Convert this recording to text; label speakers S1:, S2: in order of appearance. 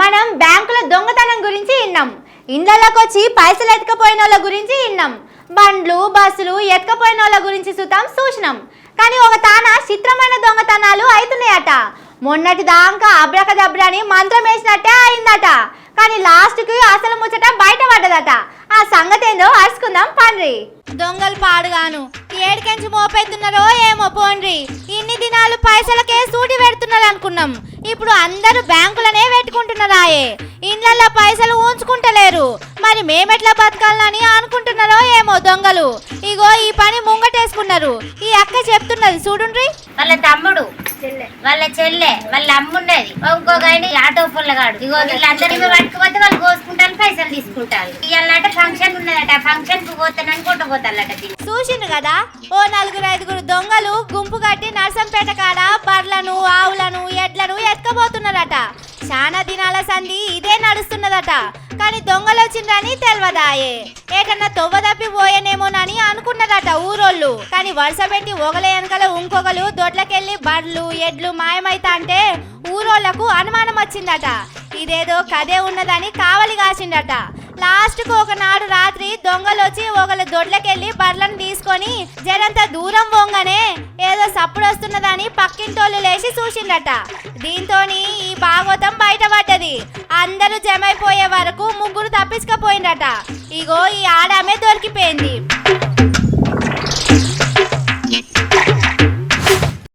S1: మనం బ్యాంకుల దొంగతనం గురించి విన్నాం. ఇండ్లలోకి వచ్చి పైసలు ఎత్తుకపోయిన వాళ్ళ గురించి విన్నాం. బండ్లు బస్సులు ఎత్తుకపోయిన వాళ్ళ గురించి చూద్దాం చూసినాం. కానీ ఒక తాన చిత్రమైన దొంగతనాలు అవుతున్నాయట మొన్నటి దాకా అబ్రకదబ్రని మంత్రం వేసినట్టే అయిందట. కానీ లాస్ట్కి అసలు ముచ్చట బయట పడ్డదట ఆ సంగతి ఏందో అరుచుకుందాం పండ్రి. దొంగలు పాడుగాను. ఏడికెంచి మోపెత్తున్నారో ఏమో పోండ్రి. ఇన్ని దినాలు పైసలకే అనుకున్నాం ఇప్పుడు అందరూ బ్యాంకులనే పెట్టుకుంటున్నారాయే. ఇండ్లల్లో పైసలు ఉంచుకుంటలేరు మరి మేమెట్లా బతకాలని అనుకుంటున్నారో ఏమో దొంగలు. ఇగో ఈ పని ముంగటేసుకున్నారు. ఈ అక్క చెప్తున్నది చూడుండ్రి.
S2: వాళ్ళ తమ్ముడు వాళ్ళ చెల్లె వాళ్ళ అమ్మున్నది. ఇంకొక ఆయన ఆటో పుల్లగాడు ఇగో వీళ్ళందరినీ పట్టుకుపోతే వాళ్ళు కోసుకుంటారు పైసలు తీసుకుంటారు. ఇవాళ ఫంక్షన్ ఉన్నదట ఫంక్షన్కు పోతానని కొట్టబోతారట దీన్ని
S1: చూసిండు కదా? ఓ నలుగురు ఐదుగురు దొంగలు గుంపు కట్టి నర్సంపేట చాలా దినాల సంధి ఇదే నడుస్తున్నదట. కానీ దొంగలు వచ్చిండ్రని తెలియదాయే ఏటన్నా తొవ్వ తప్పి పోయేనేమోనని అనుకున్నదట ఊరోళ్ళు. కానీ వరుస పెట్టి ఒకల వెనకల ఇంకొకలు దొడ్లకెళ్ళి బర్లు ఎడ్లు మాయమైతా అంటే ఊరోళ్ళకు అనుమానం వచ్చిందట. ఇదేదో కదే ఉన్నదని కావలి కాసిండట. లాస్ట్కు ఒకనాడు రాత్రి దొంగలు వచ్చి ఒకళ్ళ దొడ్లకెళ్ళి బర్లను తీసుకొని జరంత దూరం పోగానే ఏదో సప్పుడు వస్తున్నదని పక్కింటోళ్ళు లేచి చూసిండట దీంతోని ఈ భాగవతం బయటపడ్డది. అందరూ జమైపోయే వరకు ముగ్గురు తప్పించుకపోయిండట ఇగో ఈ ఆడామే దొరికిపోయింది.